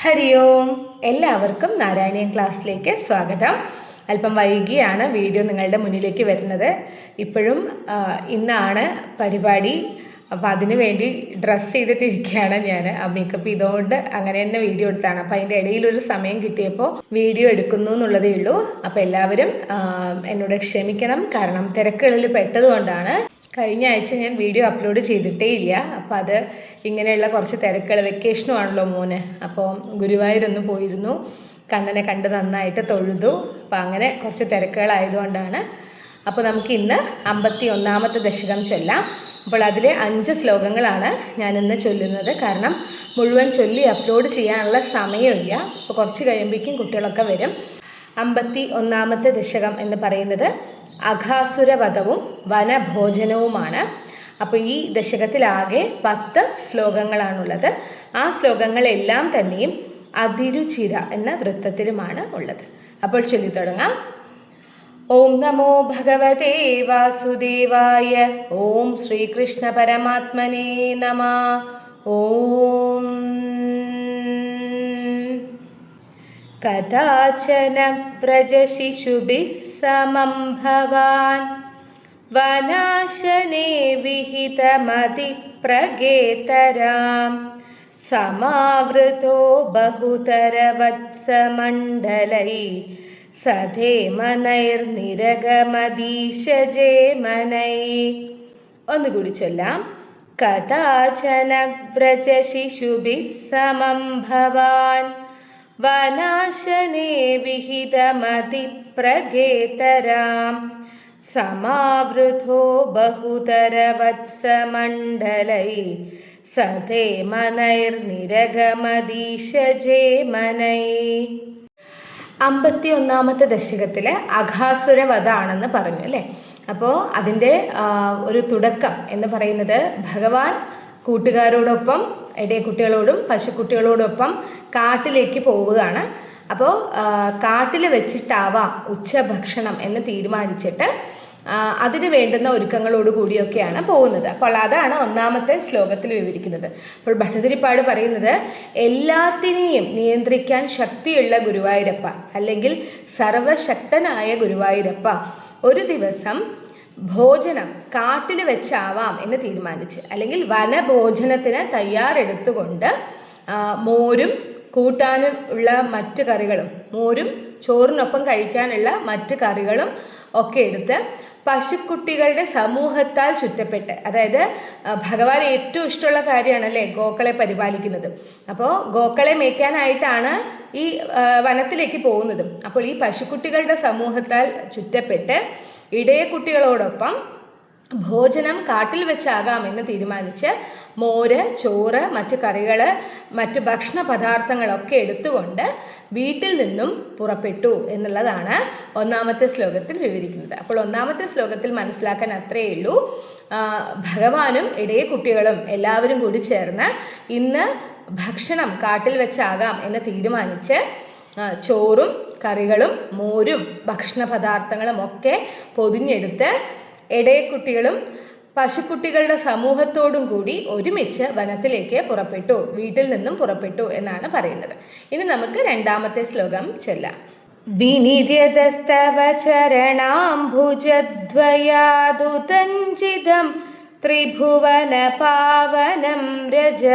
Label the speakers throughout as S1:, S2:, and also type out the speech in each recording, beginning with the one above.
S1: ഹരി ഓം. എല്ലാവർക്കും നാരായണീയൻ ക്ലാസ്സിലേക്ക് സ്വാഗതം. അല്പം വൈകിയാണ് വീഡിയോ നിങ്ങളുടെ മുന്നിലേക്ക് വരുന്നത്. ഇപ്പോഴും ഇന്നാണ് പരിപാടി. അപ്പോൾ അതിന് വേണ്ടി ഡ്രസ്സ് ചെയ്തിട്ടിരിക്കുകയാണ് ഞാൻ ആ മേക്കപ്പ് ചെയ്തുകൊണ്ട് അങ്ങനെ തന്നെ വീഡിയോ എടുത്താണ്. അപ്പോൾ അതിന്റെ ഇടയിലൊരു സമയം കിട്ടിയപ്പോൾ വീഡിയോ എടുക്കുന്നു എന്നുള്ളതേ ഉള്ളൂ. അപ്പോൾ എല്ലാവരും എന്നോട് ക്ഷമിക്കണം. കാരണം തിരക്കുകളിൽ പെട്ടതുകൊണ്ടാണ് കഴിഞ്ഞ ആഴ്ച ഞാൻ വീഡിയോ അപ്ലോഡ് ചെയ്തിട്ടേ ഇല്ല. അപ്പോൾ അത് ഇങ്ങനെയുള്ള കുറച്ച് തിരക്കുകൾ വെക്കേഷനും ആണല്ലോ മോന്. അപ്പോൾ ഗുരുവായൂരൊന്ന് പോയിരുന്നു. കണ്ണനെ കണ്ട് നന്നായിട്ട് തൊഴുതു. അപ്പോൾ അങ്ങനെ കുറച്ച് തിരക്കുകളായതുകൊണ്ടാണ് അപ്പോൾ നമുക്ക് ഇന്ന് അമ്പത്തി ഒന്നാമത്തെ ദശകം ചൊല്ലാം. അപ്പോൾ അതിലെ അഞ്ച് ശ്ലോകങ്ങളാണ് ഞാൻ ഇന്ന് ചൊല്ലുന്നത്. കാരണം മുഴുവൻ ചൊല്ലി അപ്ലോഡ് ചെയ്യാനുള്ള സമയമില്ല. അപ്പോൾ കുറച്ച് കഴിയുമ്പോഴേക്കും കുട്ടികളൊക്കെ വരും. അമ്പത്തി ഒന്നാമത്തെ ദശകം എന്ന് പറയുന്നത് അഘാസുരവധവും വനഭോജനവുമാണ്. അപ്പോൾ ഈ ദശകത്തിലാകെ പത്ത് ശ്ലോകങ്ങളാണുള്ളത്. ആ ശ്ലോകങ്ങളെല്ലാം തന്നെയും അതിരുചിര എന്ന വൃത്തത്തിലുമാണ് ഉള്ളത്. അപ്പോൾ ചൊല്ലി തുടങ്ങാം. ഓം നമോ ഭഗവതേ വാസുദേവായ. ഓം ശ്രീകൃഷ്ണ പരമാത്മനേ നമ. ഓം कदाचन व्रजशिशुभिः समं भवान् वनाशने विहितमतिप्रगेतरां समावृतो बहुतरवत्समण्डलै സധേമനൈർനിരഗമദീശജേമനൈ ഒന്നുകൂടി ചൊല്ലാം കഥാചന വ്രജശിശുഭിः സമം ഭവാൻ വനാശനെ വിഹിതമതിപ്രഗേതരാം. സമാവൃതോ ബഹുതരവത്സമണ്ഡലൈ. സധേമനൈർനിരഗമദീശജേമനൈ. അമ്പത്തി ഒന്നാമത്തെ ദശകത്തിലെ അഘാസുരവധാണെന്ന് പറഞ്ഞു അല്ലേ? അപ്പോൾ അതിന്റെ ഒരു തുടക്കം എന്ന് പറയുന്നത് ഭഗവാൻ കൂട്ടുകാരോടൊപ്പം ഇടയക്കുട്ടികളോടും പശുക്കുട്ടികളോടൊപ്പം കാട്ടിലേക്ക് പോവുകയാണ്. അപ്പോൾ കാട്ടിൽ വെച്ചിട്ടാവാം ഉച്ചഭക്ഷണം എന്ന് തീരുമാനിച്ചിട്ട് അതിന് വേണ്ടുന്ന ഒരുക്കങ്ങളോട് കൂടിയൊക്കെയാണ് പോകുന്നത്. അപ്പോൾ അതാണ് ഒന്നാമത്തെ ശ്ലോകത്തിൽ വിവരിക്കുന്നത്. അപ്പോൾ ഭട്ടതിരിപ്പാട് പറയുന്നത് എല്ലാത്തിനെയും നിയന്ത്രിക്കാൻ ശക്തിയുള്ള ഗുരുവായൂരപ്പ അല്ലെങ്കിൽ സർവശക്തനായ ഗുരുവായൂരപ്പ ഒരു ദിവസം ഭോജനം കാട്ടിൽ വെച്ചാവാം എന്ന് തീരുമാനിച്ച് അല്ലെങ്കിൽ വനഭോജനത്തിന് തയ്യാറെടുത്തുകൊണ്ട് മോരും കൂട്ടാനും ഉള്ള മറ്റ് കറികളും മോരും ചോറിനൊപ്പം കഴിക്കാനുള്ള മറ്റ് കറികളും ഒക്കെ എടുത്ത് പശുക്കുട്ടികളുടെ സമൂഹത്താൽ ചുറ്റപ്പെട്ട് അതായത് ഭഗവാൻ ഏറ്റവും ഇഷ്ടമുള്ള കാര്യമാണല്ലേ ഗോക്കളെ പരിപാലിക്കുന്നത്. അപ്പോൾ ഗോക്കളെ മേയ്ക്കാനായിട്ടാണ് ഈ വനത്തിലേക്ക് പോകുന്നത്. അപ്പോൾ ഈ പശുക്കുട്ടികളുടെ സമൂഹത്താൽ ചുറ്റപ്പെട്ട് ഇടയക്കുട്ടികളോടൊപ്പം ഭോജനം കാട്ടിൽ വെച്ചാകാമെന്ന് തീരുമാനിച്ച് മോര് ചോറ് മറ്റ് കറികൾ മറ്റ് ഭക്ഷണ പദാർത്ഥങ്ങളൊക്കെ എടുത്തുകൊണ്ട് വീട്ടിൽ നിന്നും പുറപ്പെട്ടു എന്നുള്ളതാണ് ഒന്നാമത്തെ ശ്ലോകത്തിൽ വിവരിക്കുന്നത്. അപ്പോൾ ഒന്നാമത്തെ ശ്ലോകത്തിൽ മനസ്സിലാക്കാൻ അത്രയേ ഉള്ളൂ. ഭഗവാനും ഇടയ കുട്ടികളും എല്ലാവരും കൂടി ചേർന്ന് ഇന്ന് ഭക്ഷണം കാട്ടിൽ വെച്ചാകാം എന്ന് തീരുമാനിച്ച് ചോറും കറികളും മോരും ഭക്ഷണ പദാർത്ഥങ്ങളും ഒക്കെ പൊതിഞ്ഞെടുത്ത് ഇടയക്കുട്ടികളും പശുക്കുട്ടികളുടെ സമൂഹത്തോടും കൂടി ഒരുമിച്ച് വനത്തിലേക്ക് പുറപ്പെട്ടു വീട്ടിൽ നിന്നും പുറപ്പെട്ടു എന്നാണ് പറയുന്നത്. ഇനി നമുക്ക് രണ്ടാമത്തെ ശ്ലോകം ചൊല്ലാം. വിനിര്യതസ്തവ ത്രിഭുവന പാവനം രജ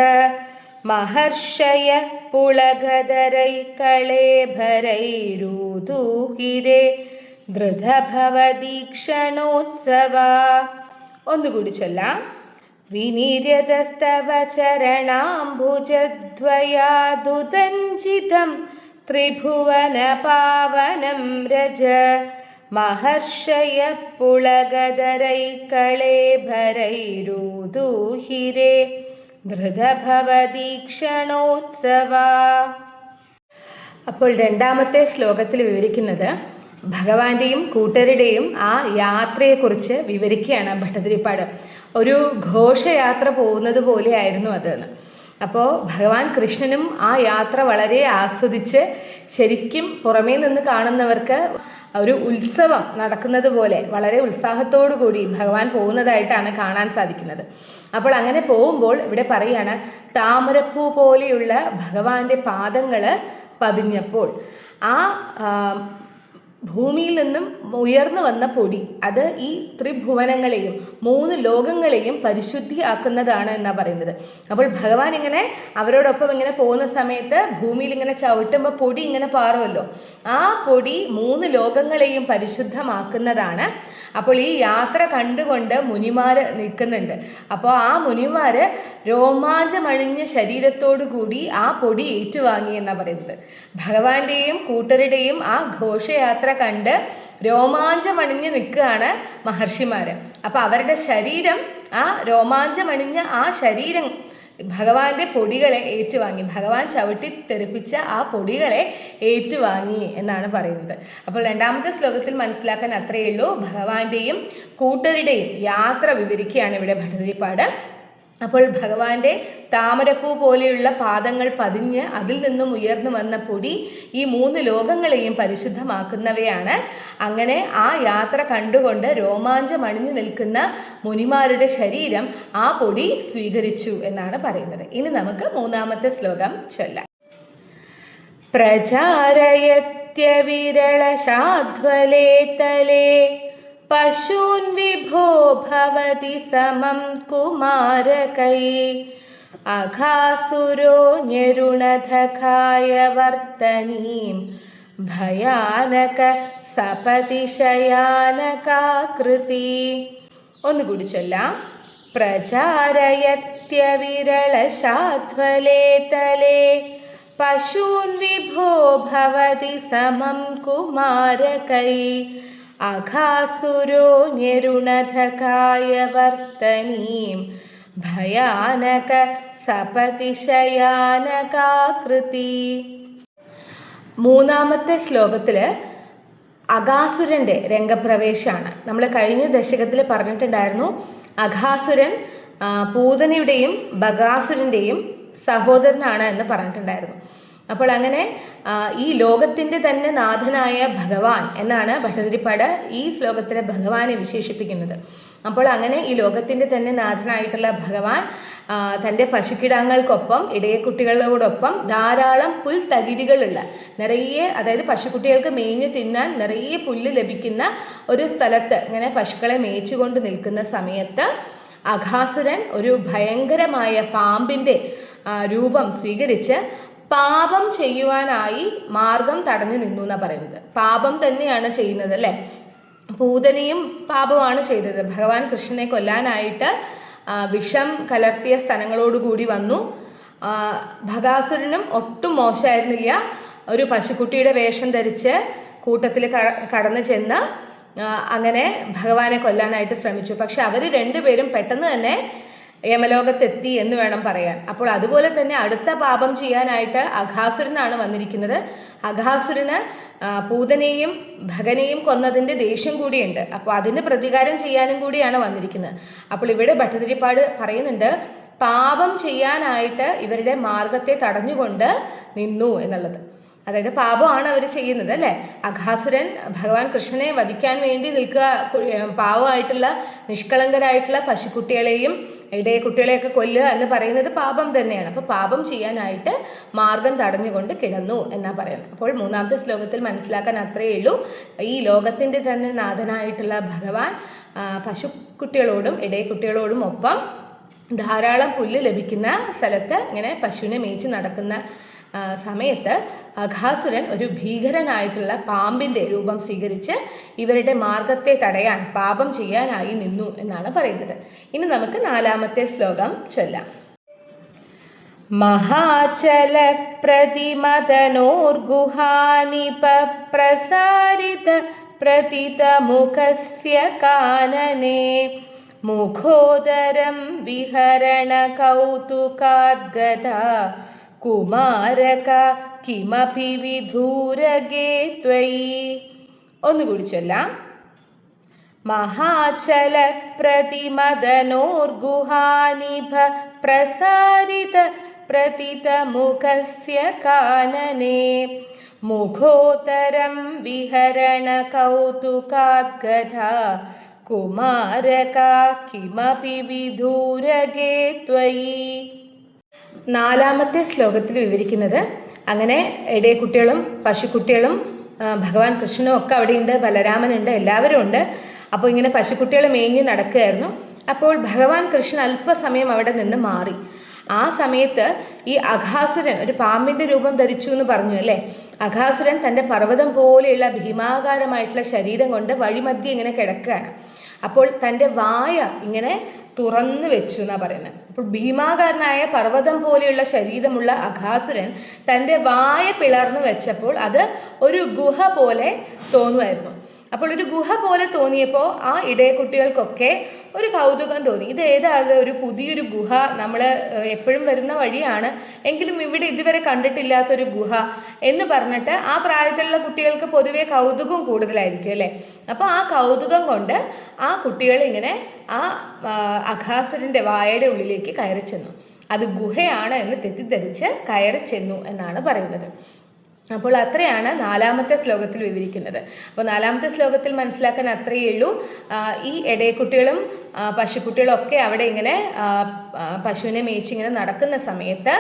S1: മഹർഷയ പുളഗധരൈ കളേഭരൈരൂതൂഹിരേ ധൃതഭവദീക്ഷണോത്സവ. ഒന്നുകൂടി ചൊല്ലാം. വിനീര്യതസ്തവ ചരണാംഭുജദ്വയാദുതഞ്ചിതം ത്രിഭുവന പാവനം രജ. മഹർഷയ പുളഗധരൈ കളേഭരൈരൂതൂഹിരേ ധൃതഭവദീക്ഷണോത്സവ അപ്പോൾ രണ്ടാമത്തെ ശ്ലോകത്തിൽ വിവരിക്കുന്നത് ഭഗവാന്റെയും കൂട്ടരുടെയും ആ യാത്രയെക്കുറിച്ച് വിവരിക്കുകയാണ് ഭട്ടതിരിപ്പാട്. ഒരു ഘോഷയാത്ര പോകുന്നത് പോലെയായിരുന്നു അതെന്ന്. അപ്പോൾ ഭഗവാൻ കൃഷ്ണനും ആ യാത്ര വളരെ ആസ്വദിച്ച് ശരിക്കും പുറമേ നിന്ന് കാണുന്നവർക്ക് ഒരു ഉത്സവം നടക്കുന്നത് പോലെ വളരെ ഉത്സാഹത്തോടു കൂടി ഭഗവാൻ പോകുന്നതായിട്ടാണ് കാണാൻ സാധിക്കുന്നത്. അപ്പോൾ അങ്ങനെ പോകുമ്പോൾ ഇവിടെ പറയാണ് താമരപ്പൂ പോലെയുള്ള ഭഗവാന്റെ പാദങ്ങൾ പതിഞ്ഞപ്പോൾ ആ ഭൂമിയിൽ നിന്നും ഉയർന്നു വന്ന പൊടി. അത് ഈ ത്രിഭുവനങ്ങളെയും മൂന്ന് ലോകങ്ങളെയും പരിശുദ്ധിയാക്കുന്നതാണ് എന്നാണ് പറയുന്നത്. അപ്പോൾ ഭഗവാൻ ഇങ്ങനെ അവരോടൊപ്പം ഇങ്ങനെ പോകുന്ന സമയത്ത് ഭൂമിയിൽ ഇങ്ങനെ ചവിട്ടുമ്പോൾ പൊടി ഇങ്ങനെ പാറുമല്ലോ. ആ പൊടി മൂന്ന് ലോകങ്ങളെയും പരിശുദ്ധമാക്കുന്നതാണ്. അപ്പോൾ ഈ യാത്ര കണ്ടുകൊണ്ട് മുനിമാർ നിൽക്കുന്നുണ്ട്. അപ്പോൾ ആ മുനിമാർ രോമാഞ്ചമണിഞ്ഞ ശരീരത്തോടു കൂടി ആ പൊടി ഏറ്റുവാങ്ങി എന്നാണ് പറയുന്നത്. ഭഗവാന്റെയും കൂട്ടരുടെയും ആ ഘോഷയാത്ര കണ്ട് രോമാഞ്ചമണിഞ്ഞ് നിൽക്കുകയാണ് മഹർഷിമാർ അപ്പോൾ അവരുടെ ശരീരം ആ രോമാഞ്ചമണിഞ്ഞ ആ ശരീരം ഭഗവാന്റെ പൊടികളെ ഏറ്റുവാങ്ങി ഭഗവാൻ ചവിട്ടി തെറിപ്പിച്ച ആ പൊടികളെ ഏറ്റുവാങ്ങി എന്നാണ് പറയുന്നത്. അപ്പോൾ രണ്ടാമത്തെ ശ്ലോകത്തിൽ മനസ്സിലാക്കാൻ അത്രയേ ഉള്ളൂ ഭഗവാന്റെയും കൂട്ടരുടെയും യാത്ര വിവരിക്കുകയാണ് ഇവിടെ ഭട്ടതിരിപ്പാട് അപ്പോൾ ഭഗവാന്റെ താമരപ്പൂ പോലെയുള്ള പാദങ്ങൾ പതിഞ്ഞ് അതിൽ നിന്നും ഉയർന്നു വന്ന പൊടി ഈ മൂന്ന് ലോകങ്ങളെയും പരിശുദ്ധമാക്കുന്നവയാണ്. അങ്ങനെ ആ യാത്ര കണ്ടുകൊണ്ട് രോമാഞ്ചം അണിഞ്ഞു നിൽക്കുന്ന മുനിമാരുടെ ശരീരം ആ പൊടി സ്വീകരിച്ചു എന്നാണ് പറയുന്നത്. ഇനി നമുക്ക് മൂന്നാമത്തെ ശ്ലോകം ചൊല്ലാം. പ്രചാരയത്യവിരളശാധ്വലേ തലേ पशून् विभो भवति समं कुमारकै अघासुरो न्यरुणधकाय वर्तनीं ഭയാനക സപതിശയാനകാകൃതി ഒന്നുകൂടി ചൊല്ലാം പ്രചാരയത്യവിരളശാധ്വലേ തലേ പശൂൻ വിഭോ ഭവതി സമം കുമാരകൈ അഘാസുരോ ഞെരുണധകായ വർത്തനീം ഭയാനക സപതിശയാനകാകൃതി. മൂന്നാമത്തെ ശ്ലോകത്തിൽ അഘാസുരന്റെ രംഗപ്രവേശമാണ് നമ്മൾ കഴിഞ്ഞ ദശകത്തിൽ പറഞ്ഞിട്ടുണ്ടായിരുന്നു അഘാസുരൻ പൂതനയുടെയും ബഗാസുരന്റെയും സഹോദരനാണ് എന്ന് പറഞ്ഞിട്ടുണ്ടായിരുന്നു. അപ്പോൾ അങ്ങനെ ഈ ലോകത്തിന്റെ തന്നെ നാഥനായ ഭഗവാൻ എന്നാണ് ഭട്ടതിരിപ്പാട് ഈ ശ്ലോകത്തിലെ ഭഗവാനെ വിശേഷിപ്പിക്കുന്നത്. അപ്പോൾ അങ്ങനെ ഈ ലോകത്തിന്റെ തന്നെ നാഥനായിട്ടുള്ള ഭഗവാൻ തന്റെ പശുക്കിടാങ്ങൾക്കൊപ്പം ഇടയക്കുട്ടികളോടൊപ്പം ധാരാളം പുൽ തകിടികളുള്ള നിറയെ അതായത് പശുക്കുട്ടികൾക്ക് മേഞ്ഞ് തിന്നാൻ നിറയെ പുല്ല് ലഭിക്കുന്ന ഒരു സ്ഥലത്ത് ഇങ്ങനെ പശുക്കളെ മേയിച്ചുകൊണ്ട് നിൽക്കുന്ന സമയത്ത് അഘാസുരൻ ഒരു ഭയങ്കരമായ പാമ്പിന്റെ രൂപം സ്വീകരിച്ച് പാപം ചെയ്യുവാനായി മാർഗം തടഞ്ഞു നിന്നു എന്നാണ് പറയുന്നത്. പാപം തന്നെയാണ് ചെയ്യുന്നത് അല്ലേ? പൂതനയും പാപമാണ് ചെയ്തത്. ഭഗവാൻ കൃഷ്ണനെ കൊല്ലാനായിട്ട് വിഷം കലർത്തിയ സ്ഥലങ്ങളോടുകൂടി വന്നു. ഭഗാസുരനും ഒട്ടും മോശമായിരുന്നില്ല. ഒരു പശുക്കുട്ടിയുടെ വേഷം ധരിച്ച് കൂട്ടത്തിൽ കടന്നു ചെന്ന് അങ്ങനെ ഭഗവാനെ കൊല്ലാനായിട്ട് ശ്രമിച്ചു. പക്ഷെ അവർ രണ്ടുപേരും പെട്ടെന്ന് തന്നെ യമലോകത്തെത്തി എന്ന് വേണം പറയാൻ. അപ്പോൾ അതുപോലെ തന്നെ അടുത്ത പാപം ചെയ്യാനായിട്ട് അഘാസുരനാണ് വന്നിരിക്കുന്നത്. അഘാസുരന് പൂതനെയും ഭഗനെയും കൊന്നതിന്റെ ദേഷ്യം കൂടിയുണ്ട്. അപ്പോൾ അതിന് പ്രതികാരം ചെയ്യാനും കൂടിയാണ് വന്നിരിക്കുന്നത്. അപ്പോൾ ഇവിടെ ഭട്ടതിരിപ്പാട് പറയുന്നുണ്ട് പാപം ചെയ്യാനായിട്ട് ഇവരുടെ മാർഗത്തെ തടഞ്ഞുകൊണ്ട് നിന്നു എന്നുള്ളത്. അതായത് പാപമാണ് അവർ ചെയ്യുന്നത് അല്ലേ? അഘാസുരൻ ഭഗവാൻ കൃഷ്ണനെ വധിക്കാൻ വേണ്ടി നിൽക്കുക പാവമായിട്ടുള്ള നിഷ്കളങ്കരായിട്ടുള്ള പശുക്കുട്ടികളെയും ഇടയെ കുട്ടികളെയൊക്കെ കൊല്ലുക എന്ന് പറയുന്നത് പാപം തന്നെയാണ്. അപ്പോൾ പാപം ചെയ്യാനായിട്ട് മാർഗം തടഞ്ഞുകൊണ്ട് കിടന്നു എന്നാണ് പറയുന്നത്. അപ്പോൾ മൂന്നാമത്തെ ശ്ലോകത്തിൽ മനസ്സിലാക്കാൻ അത്രയേ ഉള്ളൂ. ഈ ലോകത്തിന്റെ തന്നെ നാഥനായിട്ടുള്ള ഭഗവാൻ പശുക്കുട്ടികളോടും ഇടയെ കുട്ടികളോടും ഒപ്പം ധാരാളം പുല്ല് ലഭിക്കുന്ന സ്ഥലത്ത് ഇങ്ങനെ പശുവിനെ മേച്ച് നടക്കുന്ന സമയത്ത് അഘാസുരൻ ഒരു ഭീകരനായിട്ടുള്ള പാമ്പിന്റെ രൂപം സ്വീകരിച്ച് ഇവരുടെ മാർഗത്തെ തടയാൻ പാപം ചെയ്യാനായി നിന്നു എന്നാണ് പറയുന്നത്. ഇനി നമുക്ക് നാലാമത്തെ ശ്ലോകം ചൊല്ലാം. പ്രതിതമുഖസ്യ കാനനെ. മുഖോദരം വിഹരണ കൗതുകാദ്ഗത കുമാരക കിമപി വിധൂരഗേ ത്വയി. ഒന്നുകൂടി ചൊല്ലാം. മഹാചല പ്രതിമദനോർഗുഹാനിഭ പ്രസാരിത കാനനെ. മുഖോത്തരം വിഹരണ കൗതുകാദ്ഗധാ കുമാരക കിമപി വിദൂരകേ ത്വയി. നാലാമത്തെ ശ്ലോകത്തിൽ വിവരിക്കുന്നത് അങ്ങനെ ഇടയ കുട്ടികളും പശുക്കുട്ടികളും ഭഗവാൻ കൃഷ്ണനും ഒക്കെ അവിടെയുണ്ട് ബലരാമനുണ്ട് എല്ലാവരും ഉണ്ട്. അപ്പോൾ ഇങ്ങനെ പശുക്കുട്ടികൾ മേഞ്ഞ് നടക്കുകയായിരുന്നു. അപ്പോൾ ഭഗവാൻ കൃഷ്ണൻ അല്പസമയം അവിടെ നിന്ന് മാറി. ആ സമയത്ത് ഈ അഘാസുരൻ ഒരു പാമ്പിന്റെ രൂപം ധരിച്ചു എന്ന് പറഞ്ഞു അല്ലേ? അഘാസുരൻ തന്റെ പർവതം പോലെയുള്ള ഭീമാകാരമായിട്ടുള്ള ശരീരം കൊണ്ട് വഴിമധ്യ ഇങ്ങനെ കിടക്കുകയാണ്. അപ്പോൾ തന്റെ വായ ഇങ്ങനെ തുറന്നു വെച്ചു എന്നാണ് പറയുന്നത്. അപ്പോൾ ഭീമാകാരനായ പർവതം പോലെയുള്ള ശരീരമുള്ള അഘാസുരൻ തന്റെ വായ പിളർന്നു വെച്ചപ്പോൾ അത് ഒരു ഗുഹ പോലെ തോന്നുമായിരുന്നു. അപ്പോൾ ഒരു ഗുഹ പോലെ തോന്നിയപ്പോൾ ആ ഇടയക്കുട്ടികൾക്കൊക്കെ ഒരു കൗതുകം തോന്നി. ഇത് ഏതാണ് ഒരു പുതിയൊരു ഗുഹ നമ്മൾ എപ്പോഴും വരുന്ന വഴിയാണ്. എങ്കിലും ഇവിടെ ഇതുവരെ കണ്ടിട്ടില്ലാത്തൊരു ഗുഹ എന്ന് പറഞ്ഞിട്ട് ആ പ്രായത്തിലുള്ള കുട്ടികൾക്ക് പൊതുവേ കൗതുകം കൂടുതലായിരിക്കും അല്ലേ? അപ്പോൾ ആ കൗതുകം കൊണ്ട് ആ കുട്ടികൾ ഇങ്ങനെ ആ അഖാസുരന്റെ വായയുടെ ഉള്ളിലേക്ക് കയറി ചെന്നു. അത് ഗുഹയാണ് എന്ന് തെറ്റിദ്ധരിച്ച് കയറി ചെന്നു എന്നാണ് പറയുന്നത്. അപ്പോൾ അത്രയാണ് നാലാമത്തെ ശ്ലോകത്തിൽ വിവരിക്കുന്നത്. അപ്പോൾ നാലാമത്തെ ശ്ലോകത്തിൽ മനസ്സിലാക്കാൻ അത്രയേ ഉള്ളൂ. ഈ ഇടയക്കുട്ടികളും പശുക്കുട്ടികളും ഒക്കെ അവിടെ ഇങ്ങനെ പശുവിനെ മേയിച്ചിങ്ങനെ നടക്കുന്ന സമയത്ത്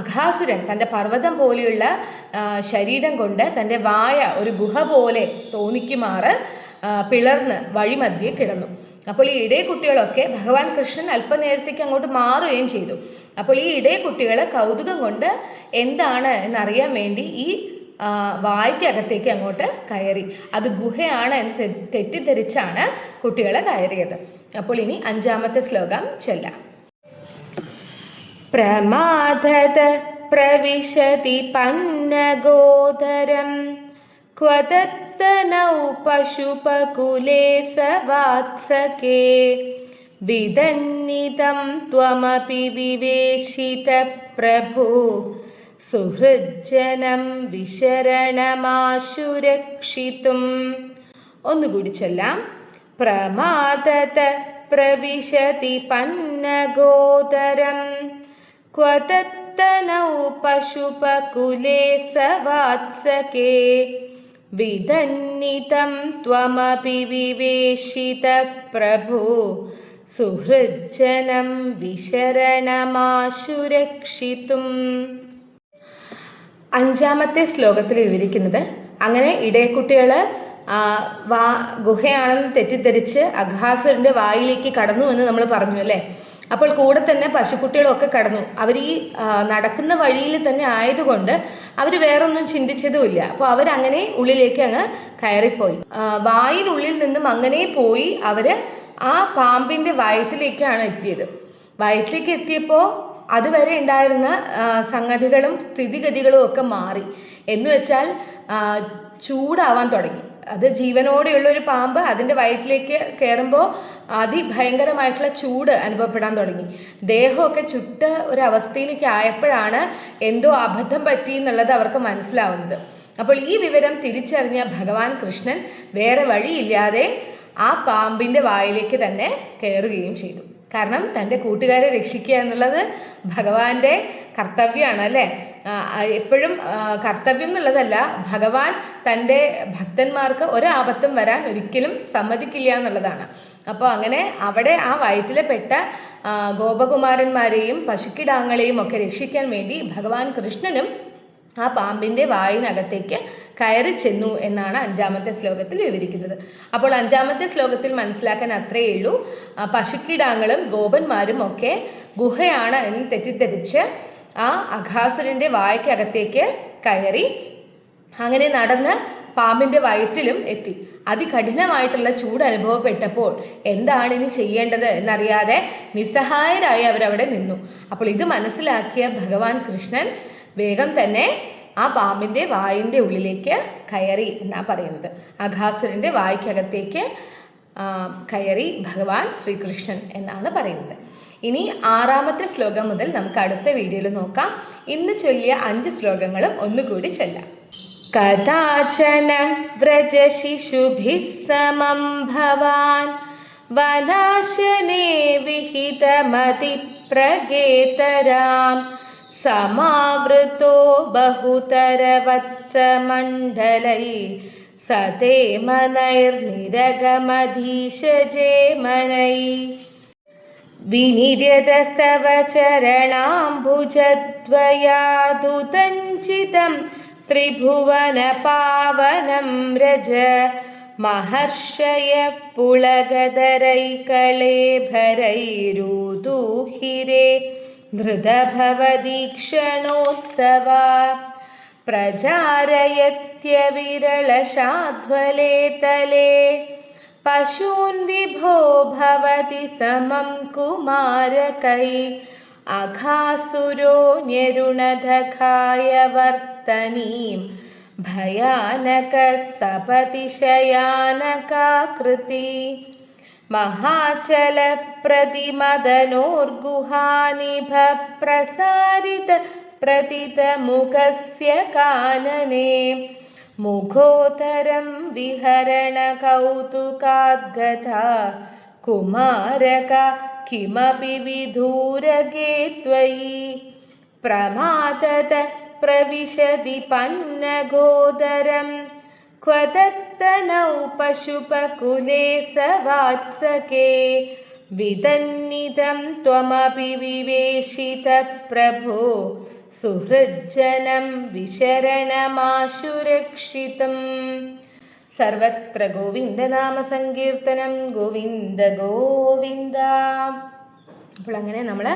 S1: അഖാസുരൻ തന്റെ പർവതം പോലെയുള്ള ശരീരം കൊണ്ട് തന്റെ വായ ഒരു ഗുഹ പോലെ തോന്നിക്കുമാറ് പിളർന്ന് വഴിമധ്യേ കിടന്നു. അപ്പോൾ ഈ ഇടയ കുട്ടികളൊക്കെ ഭഗവാൻ കൃഷ്ണൻ അല്പനേരത്തേക്ക് അങ്ങോട്ട് മാറുകയും ചെയ്തു. അപ്പോൾ ഈ ഇടയ കുട്ടികൾ കൗതുകം കൊണ്ട് എന്താണ് എന്നറിയാൻ വേണ്ടി ഈ വായ്ക്കകത്തേക്ക് അങ്ങോട്ട് കയറി. അത് ഗുഹയാണ് എന്ന് തെറ്റിദ്ധരിച്ചാണ് കുട്ടികൾ കയറിയത്. അപ്പോൾ ഇനി അഞ്ചാമത്തെ ശ്ലോകം ചൊല്ലാം. പ്രമാദത പ്രവിശതി പന്നഗോദരം क्व दत्तनौ पशुपकुले स वात्सके विदन्नितं त्वमपि विवेशितप्रभो സുഹൃജ്ജനം വിശരണമാശുരക്ഷിതും ഒന്നുകൂടി ചൊല്ലാം പ്രമാദത പ്രവിശതി പന്നഗോദരം क्व दत्तनौ पशुपकुले വിധന്നിതം ത്വമപി വിവേശിത പ്രഭു. സുഹൃജ്ജനം വിശരണമാശുരക്ഷിതും. അഞ്ചാമത്തെ ശ്ലോകത്തിൽ വിവരിക്കുന്നത് അങ്ങനെ ഇടയക്കുട്ടികൾ വാ ഗുഹയാണെന്ന് തെറ്റിദ്ധരിച്ച് അഘാസുരന്റെ വായിലേക്ക് കടന്നു എന്ന് നമ്മൾ പറഞ്ഞു അല്ലേ? അപ്പോൾ കൂടെ തന്നെ പശുക്കുട്ടികളൊക്കെ കടന്നു. അവർ ഈ നടക്കുന്ന വഴിയിൽ തന്നെ ആയതുകൊണ്ട് അവർ വേറൊന്നും ചിന്തിച്ചതുമില്ല. അപ്പോൾ അവരങ്ങനെ ഉള്ളിലേക്ക് അങ്ങ് കയറിപ്പോയി. വായിനുള്ളിൽ നിന്നും അങ്ങനെ പോയി അവർ ആ പാമ്പിന്റെ വയറ്റിലേക്കാണ് എത്തിയത്. വയറ്റിലേക്ക് എത്തിയപ്പോൾ അതുവരെ ഉണ്ടായിരുന്ന സംഗതികളും സ്ഥിതിഗതികളും ഒക്കെ മാറി. എന്ന് വെച്ചാൽ ചൂടാവാൻ തുടങ്ങി. അത് ജീവനോടെയുള്ള ഒരു പാമ്പ് അതിന്റെ വയറ്റിലേക്ക് കയറുമ്പോൾ അതിഭയങ്കരമായിട്ടുള്ള ചൂട് അനുഭവപ്പെടാൻ തുടങ്ങി. ദേഹമൊക്കെ ചുട്ട ഒരു അവസ്ഥയിലേക്ക് ആയപ്പോഴാണ് എന്തോ അബദ്ധം പറ്റി എന്നുള്ളത് അവർക്ക് മനസ്സിലാവുന്നത്. അപ്പോൾ ഈ വിവരം തിരിച്ചറിഞ്ഞ ഭഗവാൻ കൃഷ്ണൻ വേറെ വഴിയില്ലാതെ ആ പാമ്പിന്റെ വായിലേക്ക് തന്നെ കയറുകയും ചെയ്തു. കാരണം തന്റെ കൂട്ടുകാരെ രക്ഷിക്കുക എന്നുള്ളത് ഭഗവാന്റെ കർത്തവ്യമാണ് അല്ലേ? എപ്പോഴും കർത്തവ്യം എന്നുള്ളതല്ല ഭഗവാൻ തന്റെ ഭക്തന്മാർക്ക് ഒരാപത്തും വരാൻ ഒരിക്കലും സമ്മതിക്കില്ല എന്നുള്ളതാണ്. അപ്പോൾ അങ്ങനെ അവിടെ ആ വയറ്റിലെ പെട്ട ഗോപകുമാരന്മാരെയും പശുക്കിടാങ്ങളെയും ഒക്കെ രക്ഷിക്കാൻ വേണ്ടി ഭഗവാൻ കൃഷ്ണനും ആ പാമ്പിന്റെ വായിനകത്തേക്ക് കയറി ചെന്നു എന്നാണ് അഞ്ചാമത്തെ ശ്ലോകത്തിൽ വിവരിക്കുന്നത്. അപ്പോൾ അഞ്ചാമത്തെ ശ്ലോകത്തിൽ മനസ്സിലാക്കാൻ അത്രയേ ഉള്ളൂ. പശുക്കിടാങ്ങളും ഗോപന്മാരും ഒക്കെ ഗുഹയാണ് എന്ന് തെറ്റിദ്ധരിച്ച് ആ അഘാസുരന്റെ വായ്ക്കകത്തേക്ക് കയറി അങ്ങനെ നടന്ന് പാമ്പിന്റെ വയറ്റിലും എത്തി. അതികഠിനമായിട്ടുള്ള ചൂട് അനുഭവപ്പെട്ടപ്പോൾ എന്താണ് ഇനി ചെയ്യേണ്ടത് എന്നറിയാതെ നിസ്സഹായരായി അവരവിടെ നിന്നു. അപ്പോൾ ഇത് മനസ്സിലാക്കിയ ഭഗവാൻ കൃഷ്ണൻ വേഗം തന്നെ ആ പാമ്പിന്റെ വായിന്റെ ഉള്ളിലേക്ക് കയറി എന്നാണ് പറയുന്നത്. അഘാസുരന്റെ വായ്ക്കകത്തേക്ക് കയറി ഭഗവാൻ ശ്രീകൃഷ്ണൻ എന്നാണ് പറയുന്നത് ഇനി ആറാമത്തെ ശ്ലോകം മുതൽ നമുക്ക് അടുത്ത വീഡിയോയിൽ നോക്കാം ഇന്ന് ചൊല്ലിയ അഞ്ച് ശ്ലോകങ്ങളും ഒന്നുകൂടി ചൊല്ലാം കഥാചന വ്രജശിശുഭിः സമം ഭവാൻ വനാശനെ വിഹിതമതിപ്രഗേതരാം समावृतो बहुतरवत्समण्डलै स ते मनैर्निरगमधीशजेमनै विनिर्यतस्तव चरणाम्बुजद्वयादुदञ्चितं त्रिभुवनपावनं रज महर्षय पुलगधरैकलेभरैरुदूहिरे धृतभवदीक्षणोत्सवा प्रचारयत्यविरलशाध्वले तले पशून् विभो भवति समं कुमारकै अघासुरो न्यरुणधखाय वर्तनीं भयानकः सपतिशयानकाकृति महाचलप्रतिमदनोर्गुहानिभप्रसारित प्रतितमुखस्य कानने मुखोत्तरं विहरणकौतुकाद्गता कुमारक किमपि विधूरगे त्वयि? प्रमादत प्रविशति पन्नगोदरं। क्व दत्तनौ पशुपकुले स वात्सके। विदन्नितं त्वमपि विवेशितप्रभो സുഹൃജ്ജനം വിശരണമാശുരക്ഷിതം. സർവത്ര ഗോവിന്ദനാമസങ്കീർത്തനം ഗോവിന്ദ ഗോവിന്ദ. അപ്പോൾ അങ്ങനെ നമ്മൾ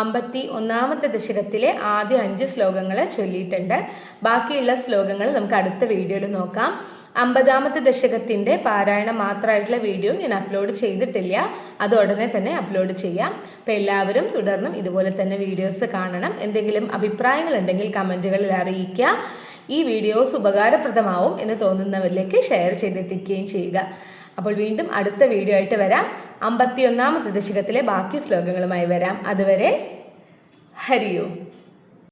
S1: അമ്പത്തി ഒന്നാമത്തെ ദശകത്തിലെ ആദ്യ അഞ്ച് ശ്ലോകങ്ങൾ ചൊല്ലിയിട്ടുണ്ട്. ബാക്കിയുള്ള ശ്ലോകങ്ങൾ നമുക്ക് അടുത്ത വീഡിയോയിൽ നോക്കാം. അമ്പതാമത്തെ ദശകത്തിന്റെ പാരായണം മാത്രമായിട്ടുള്ള വീഡിയോ ഞാൻ അപ്ലോഡ് ചെയ്തിട്ടില്ല. അത് ഉടനെ തന്നെ അപ്ലോഡ് ചെയ്യാം. അപ്പോൾ എല്ലാവരും തുടർന്നും ഇതുപോലെ തന്നെ വീഡിയോസ് കാണണം. എന്തെങ്കിലും അഭിപ്രായങ്ങൾ ഉണ്ടെങ്കിൽ കമന്റുകളിൽ അറിയിക്കുക. ഈ വീഡിയോസ് ഉപകാരപ്രദമാവും എന്ന് തോന്നുന്നവരിലേക്ക് ഷെയർ ചെയ്തെത്തിക്കുകയും ചെയ്യുക. അപ്പോൾ വീണ്ടും അടുത്ത വീഡിയോ ആയിട്ട് വരാം. അമ്പത്തിയൊന്നാമത്തെ ദശകത്തിലെ ബാക്കി ശ്ലോകങ്ങളുമായി വരാം. അതുവരെ ഹരിയോ.